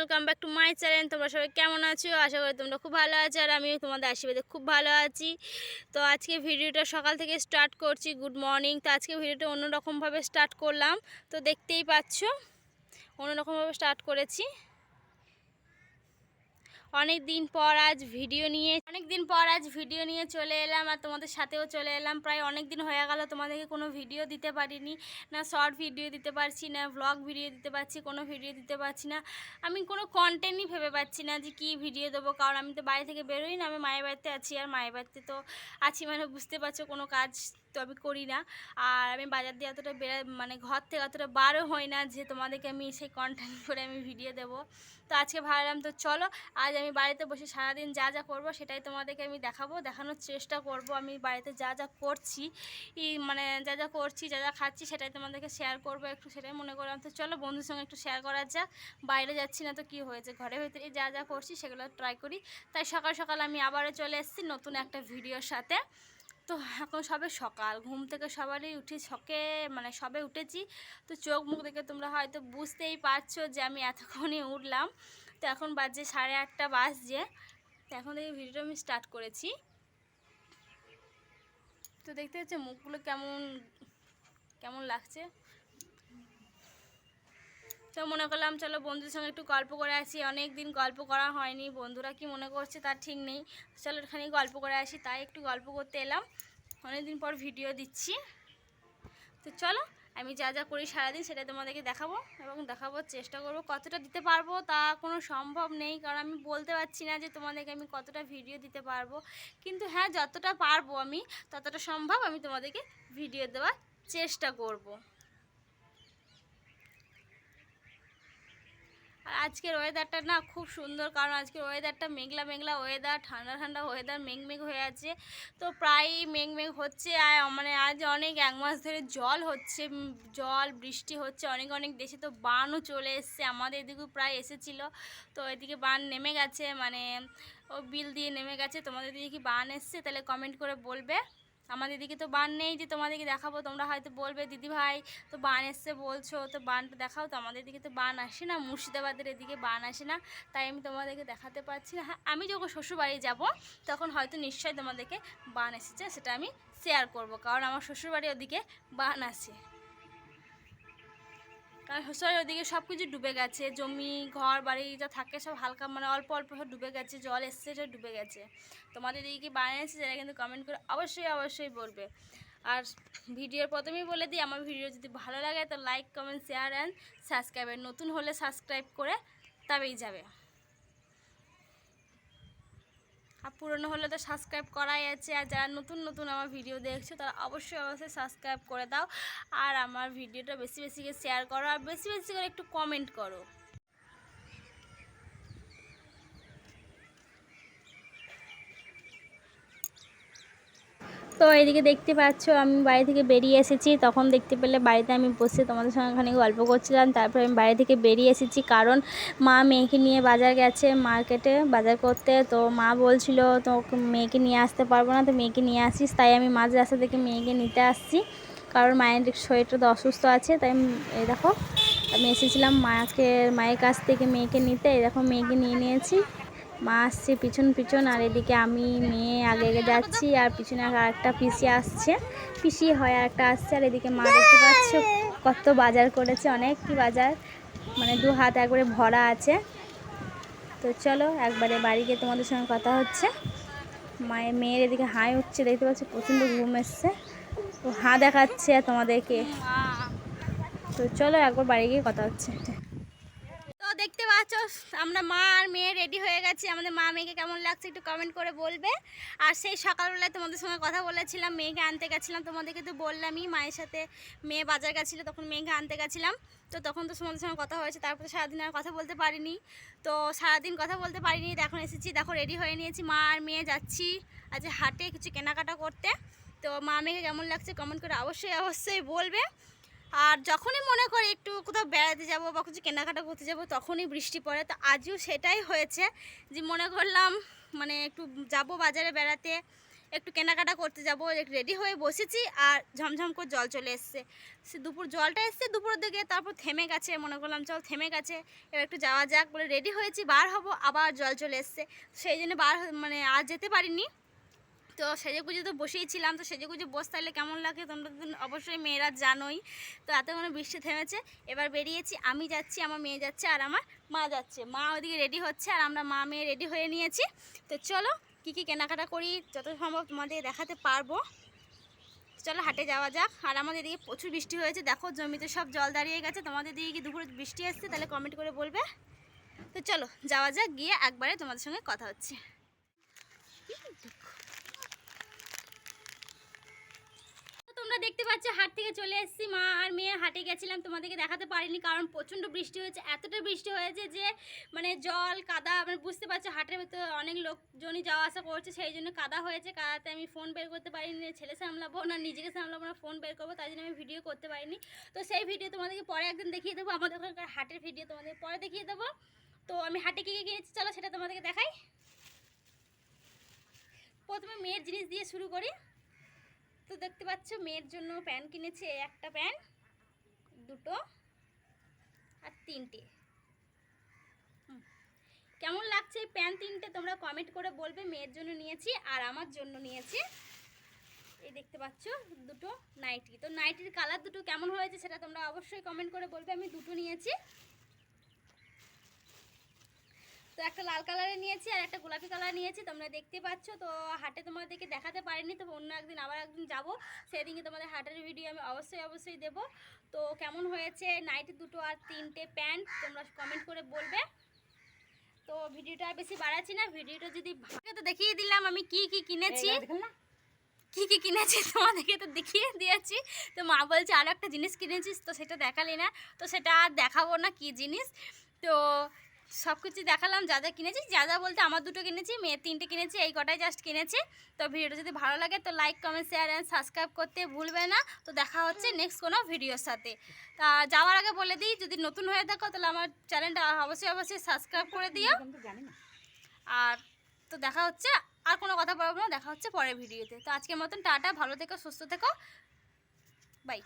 Welcome back to my channel তোমরা সবাই কেমন আছো? আশা করি তোমরা খুব ভালো আছো আর আমিও তোমাদের আশীর্বাদে খুব ভালো আছি। তো আজকে ভিডিওটা সকাল থেকে স্টার্ট করছি গুড মর্নিং তো আজকে ভিডিওটা অন্যরকমভাবে স্টার্ট করলাম। তো দেখতেই পাচ্ছ, অন্যরকমভাবে স্টার্ট করেছি। অনেক দিন পর আজ ভিডিও নিয়ে অনেক দিন পর আজ ভিডিও নিয়ে চলে এলাম আর তোমাদের সাথেও চলে এলাম। প্রায় অনেক দিন হয়ে গেল তোমাদেরকে কোনো ভিডিও দিতে পারিনি, না শর্ট ভিডিও দিতে পারছি, না ব্লগ ভিডিও দিতে পারছি, কোনো ভিডিও দিতে পারছি না। আমি কোনো কন্টেন্টই ভেবে পাচ্ছি না যে কী ভিডিও দেবো, কারণ আমি তো বাড়ি থেকে বেরোই না, আমি মায়ের বাড়িতে আছি, আর মায়ের বাড়িতে তো আছি মানে বুঝতে পারছ কোনো কাজ তো আমি করি না। আর আমি বাজার দিয়ে অতটা বেরো মানে ঘর থেকে অতটা বারও হয় না যে তোমাদেরকে আমি সেই কন্টেন্ট করে আমি ভিডিও দেবো। তো আজকে ভাবলাম তো চলো, আজ আমি বাড়িতে বসে সারাদিন যা যা করব সেটাই তোমাদেরকে আমি দেখাবো, দেখানোর চেষ্টা করব। আমি বাড়িতে যা যা করছি মানে যা যা করছি, যা যা খাচ্ছি সেটাই তোমাদেরকে শেয়ার করব একটু সেটাই মনে করলাম। তো চলো বন্ধুর সঙ্গে একটু শেয়ার করা যাক, বাইরে যাচ্ছি না তো কি হয়েছে? ঘরের ভিতরে যা যা করছি সেগুলো ট্রাই করি। তাই সকাল সকাল আমি আবারও চলে এসেছি নতুন একটা ভিডিওর সাথে। তো এখন সবে সকাল। ঘুম থেকে সবারই উঠি শখে মানে সবে উঠেছি। তো চোখ মুখ দেখে তোমরা হয়তো বুঝতেই পারছ যে আমি এতক্ষণই উঠলাম। তো এখন বাজে সাড়ে আটটা বাজছে। তো এখন থেকে ভিডিওটা আমি স্টার্ট করেছি। তো দেখতে হচ্ছে মুখগুলো কেমন কেমন লাগছে? তো মনে করলাম, চলো বন্ধুদের সঙ্গে একটু গল্প করে আসি। অনেক দিন গল্প করা হয়নি, বন্ধুরা কি মনে করছে তার ঠিক নেই। চলো এখানে গল্প করে আসি, তাই একটু গল্প করতে এলাম। অনেক দিন পর ভিডিও দিচ্ছি। তো চলো, আমি যা যা করি সারাদিন সেটা তোমাদেরকে দেখাবো এবং দেখাবার চেষ্টা করব কতটা দিতে পারব তা কোনো সম্ভব নেই, কারণ আমি বলতে পারছি না যে তোমাদেরকে আমি কতটা ভিডিও দিতে পারব। কিন্তু হ্যাঁ যতটা পারব আমি, ততটা সম্ভব আমি তোমাদেরকে ভিডিও দেওয়ার চেষ্টা করব। আজকের ওয়েদারটা না খুব সুন্দর, কারণ আজকের ওয়েদারটা মেঘলা মেঘলা ওয়েদার ঠান্ডা ঠান্ডা ওয়েদার মেঘ মেঘ হয়ে আছে। তো প্রায় মেঘ মেঘ হচ্ছে আর মানে আজ অনেক এক মাস ধরে জল হচ্ছে জল, বৃষ্টি হচ্ছে, অনেক অনেক দেশে তো বানও চলে এসছে, আমাদের এদিকেও প্রায় এসেছিল। তো এদিকে বান নেমে গেছে মানে ও বিল দিয়ে নেমে গেছে, তোমাদের দিকে কি বান এসছে? তাহলে কমেন্ট করে বলবে। আমাদের দিকে তো বান নেই যে তোমাদেরকে দেখাবো, তোমরা হয়তো বলবে, দিদি ভাই, তো বান এসছে বলছো, তো বানটা দেখাও। তো আমাদের দিকে তো বান আসে না, মুর্শিদাবাদের এদিকে বান আসে না, তাই আমি তোমাদেরকে দেখাতে পারছি না। হ্যাঁ আমি যখন শ্বশুরবাড়ি যাব, তখন হয়তো নিশ্চয়ই তোমাদেরকে বান এসেছে, সেটা আমি শেয়ার করব, কারণ আমার শ্বশুরবাড়ি ওদিকে বান আসে কারণ শ্বশুরবাড়ির ওদিকে সব কিছু ডুবে গেছে। জমি, ঘর, বাড়ি যা থাকে সব হালকা মানে অল্প অল্প সব ডুবে গেছে, জল এসছে, সেটা ডুবে গেছে। তোমাদের দিকে বানিয়ে এসেছে সেটা কিন্তু কমেন্ট করে অবশ্যই অবশ্যই বলবে। আর ভিডিওর প্রথমেই বলে দিই, আমার ভিডিও যদি ভালো লাগে, তো লাইক কমেন্ট শেয়ার অ্যান্ড সাবস্ক্রাইবের নতুন হলে সাবস্ক্রাইব করে তবেই যাবে। আর পুরনো হলে তো সাবস্ক্রাইব করাই আছে। আর যারা নতুন নতুন আমার ভিডিও দেখছ, তারা অবশ্যই অবশ্যই সাবস্ক্রাইব করে দাও। আর আমার ভিডিওটা বেশি বেশি করে শেয়ার করো। আর বেশি বেশি করে একটু কমেন্ট করো। তো এদিকে দেখতে পাচ্ছ, আমি বাড়ি থেকে বেরিয়ে এসেছি। তখন দেখতে পেলে বাড়িতে আমি বসে তোমাদের সঙ্গে খানিক গল্প করছিলাম। তারপরে আমি বাড়ি থেকে বেরিয়ে এসেছি কারণ মা মেয়েকে নিয়ে বাজার গেছে মার্কেটে বাজার করতে। তো মা বলছিল, তো মেয়েকে নিয়ে আসতে পারব না, তো মেয়েকে নিয়ে আসিস। তাই আমি মাঝ রাস্তা থেকে মেয়েকে নিতে আসছি। কারণ মায়ের শরীরটা তো অসুস্থ আছে, তাই এই দেখো, আমি এসেছিলাম মাকে মায়ের কাছ থেকে মেয়েকে নিতে। এই দেখো, মেয়েকে নিয়ে নিয়েছি। মা আসছে পিছন পিছন, আর এদিকে আমি, মেয়ে, আগে আগে যাচ্ছি, আর পিছনে আর একটা পিসি আসছে। পিসি হয় আর একটা আসছে, আর এদিকে মা দেখতে পাচ্ছ কত বাজার করেছে, অনেক কি বাজার মানে দু হাত একবারে ভরা আছে। তো চলো, একবারে বাড়ি গিয়ে তোমাদের সঙ্গে কথা হচ্ছে। মায়ের, মেয়ের এদিকে হাই উঠছে, দেখতে পাচ্ছ প্রচণ্ড ঘুম এসছে। তো হাঁ দেখাচ্ছে তোমাদেরকে। তো চলো, একবার বাড়ি গিয়ে কথা হচ্ছে। পাচ্ছ আমরা মা আর মেয়ে রেডি হয়ে গেছি। আমাদের মা মেয়েকে কেমন লাগছে একটু কমেন্ট করে বলবে। আর সেই সকালবেলায় তোমাদের সঙ্গে কথা বলেছিলাম, মেয়েকে আনতে গেছিলাম। তোমাদেরকে তো বললামই, মায়ের সাথে মেয়ে বাজার গেছিল, তখন মেয়েকে আনতে গেছিলাম। তো তখন তো তোমাদের সঙ্গে কথা হয়েছে, তারপরে সারাদিন আর কথা বলতে পারিনি। তো সারাদিন কথা বলতে পারিনি এখন এসেছি, দেখো রেডি হয়ে নিয়েছি। মা আর মেয়ে যাচ্ছি আজ হাটে কিছু কেনাকাটা করতে। তো মা মেয়েকে কেমন লাগছে কমেন্ট করে অবশ্যই অবশ্যই বলবে। আর যখনই মনে করি একটু কোথাও বেড়াতে যাব বা কিছু কেনাকাটা করতে যাব, তখনই বৃষ্টি পড়ে। তো আজও সেটাই হয়েছে যে মনে করলাম মানে একটু যাব বাজারে বেড়াতে, একটু কেনাকাটা করতে যাব রেডি হয়ে বসেছি আর ঝমঝম করে জল চলে এসছে। সে দুপুর জলটা এসছে, দুপুরের দিকে তারপর থেমে গেছে, মনে করলাম চল থেমে গেছে, এবার একটু যাওয়া যাক। বলে রেডি হয়েছি, বার হব, আবার জল চলে এসছে। সেই জন্য বার মানে আর যেতে পারিনি। তো সেজে গুজে তো বসেই ছিলাম, তো সেজে গুজে বসতে হলে কেমন লাগে তোমরা তো অবশ্যই মেয়েরা জানোই। তো এত এতক্ষণ বৃষ্টি থেমেছে, এবার বেরিয়েছি, আমি যাচ্ছি, আমার মেয়ে যাচ্ছে আর আমার মা যাচ্ছে। মা ওদিকে রেডি হচ্ছে আর আমরা মা মেয়ে রেডি হয়ে নিয়েছি। তো চলো, কী কী কেনাকাটা করি, যত সম্ভব তোমাদের দেখাতে পারব। চলো হাটে যাওয়া যাক। আর আমাদের এদিকে প্রচুর বৃষ্টি হয়েছে, দেখো জমিতে সব জল দাঁড়িয়ে গেছে। তোমাদের দিকে কি দুপুরে বৃষ্টি আসছে তাহলে কমেন্ট করে বলবে। তো চলো, যাওয়া যাক, গিয়ে একবারে তোমাদের সঙ্গে কথা হচ্ছে তো তোমরা দেখতে পাচ্ছ, হাট থেকে চলে এসেছি মা আর মেয়ে। হাটে গেছিলাম, তোমাদেরকে দেখাতে পারিনি, কারণ প্রচণ্ড বৃষ্টি হয়েছে। এতটা বৃষ্টি হয়েছে যে মানে জল, কাদা মানে বুঝতে পারছ, হাটের ভেতরে অনেক লোকজনই যাওয়া আসা করছে, সেই জন্য কাদা হয়েছে। কাদাতে আমি ফোন বের করতে পারিনি ছেলে সামলাবো না, নিজেকে সামলাবো না ফোন বের করব, তাই জন্য আমি ভিডিও করতে পারিনি। তো সেই ভিডিও তোমাদেরকে পরে একদিন দেখিয়ে দেবো, আমাদের ওখানকার হাটের ভিডিও তোমাদের পরে দেখিয়ে দেবো। তো আমি হাটে কী কিনেছি চলো সেটা তোমাদেরকে দেখাই। প্রথমে মেয়ের জিনিস দিয়ে শুরু করি। তো দেখতে পাচ্ছ, মেয়ের জন্য প্যান কিনেছে একটা প্যান দুটো আর তিনটে। কেমন লাগছে এই প্যান তিনটে? তোমরা কমেন্ট করে বলবে, মেয়ের জন্য নিয়েছি আর আমার জন্য নিয়েছি। এই দেখতে পাচ্ছ, দুটো নাইটি তো নাইটির কালার দুটো কেমন হয়েছে সেটা তোমরা অবশ্যই কমেন্ট করে বলবে, আমি দুটো নিয়েছি। তো একটা লাল কালারের নিয়েছি আর একটা গোলাপি কালার নিয়েছি তোমরা দেখতে পাচ্ছ। তো হাটে তোমাদেরকে দেখাতে পারিনি তো অন্য একদিন আবার একদিন যাব। সেদিনকে তোমাদের হাটের ভিডিও আমি অবশ্যই অবশ্যই দেব। তো কেমন হয়েছে নাইটি দুটো আর তিনটে প্যান্ট তোমরা কমেন্ট করে বলবে। তো ভিডিওটা আর বেশি বাড়াচ্ছি না ভিডিওটা যদি ভালো তো দেখিয়ে দিলাম আমি কি কি কিনেছি। কি কি কিনেছি তোমাদেরকে তো দেখিয়ে দিয়েছি। তো মা বলছে আরও একটা জিনিস কিনেছিস তো সেটা দেখালি না তো সেটা আর দেখাবো না কি জিনিস। তো সব কিছু দেখালাম, যা যা কিনেছি, যা যা বলতে আমার দুটো কিনেছি, মেয়ের তিনটে কিনেছি, এই কটাই জাস্ট কিনেছি। তো ভিডিওটা যদি ভালো লাগে তো like comment share and subscribe করতে ভুলবে না। তো দেখা হচ্ছে নেক্সট কোনো ভিডিওর সাথে। তা যাওয়ার আগে বলে দিই, যদি নতুন হয়ে থাকো তাহলে আমার চ্যানেলটা অবশ্যই অবশ্যই সাবস্ক্রাইব করে দিও। আর তো দেখা হচ্ছে, আর কোনো কথা বলব না, দেখা হচ্ছে পরের ভিডিওতে তো আজকের মতন টাটা, ভালো থেকো, সুস্থ থেকো। বাই